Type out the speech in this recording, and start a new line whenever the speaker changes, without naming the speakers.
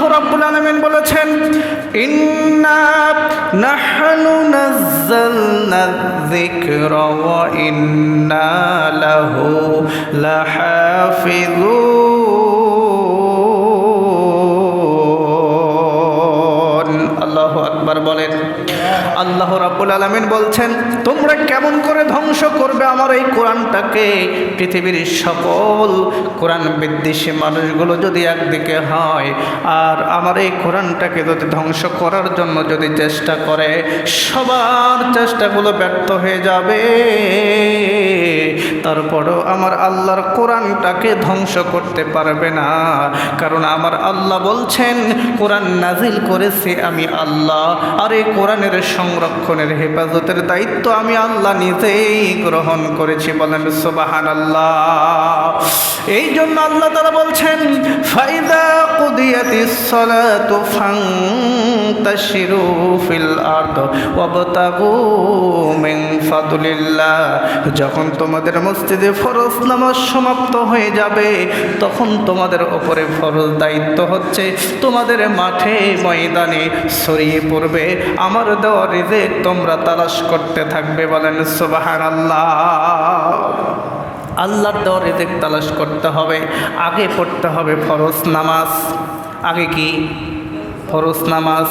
আল্লাহ রাব্বুল আলামিন বলেছেন ইন্না নাহনু নাযালনা যিকরা ওয়া ইন্না লাহু লাহাফিজুন আল্লাহু আকবার বলেন। আল্লাহ রাব্বুল আলামিন বলছেন, তোমরা কেমন করে ধ্বংস করবে আমার এই কোরআনটাকে? পৃথিবীর সকল কোরআন বিদ্বেষী মানুষগুলো যদি একদিকে হয়, আর আমার এই কোরআনটাকে যদি ধ্বংস করার জন্য যদি চেষ্টা করে, সবার চেষ্টাগুলো ব্যর্থ হয়ে যাবে। তারপরও আমার আল্লাহর কোরআনটাকে ধ্বংস করতে পারবে না। কারণ আমার আল্লাহ বলছেন, কোরআন নাজিল করেছি আমি আল্লাহ। আর এই কোরআনের সংরক্ষণের হেফাজতের দায়িত্ব আমি আল্লাহ নিজেই গ্রহণ করেছি বলেন সুবাহান আল্লাহ এই জন্য আল্লাহ তারা বলছেন, ফাইদা কুদিয়াতিস ফান্তাশিরু ফিল আরদ ওয়াবতাগু মিন ফাদলিল্লাহ যখন তোমাদের মসজিদে ফরজ নামাজ সমাপ্ত হয়ে যাবে, তখন তোমাদের ওপরে ফরজ দায়িত্ব হচ্ছে, তোমাদের মাঠে ময়দানে ছড়িয়ে পড়বে। আমার দেওয়া রিজেক তোমরা তালাশ করতে থাকবে বলেন সুবাহান আল্লাহ আল্লাহর দেওয়া রিজেক তালাশ করতে হবে, আগে পড়তে হবে ফরজ নামাজ। আগে কি? ফরজ নামাজ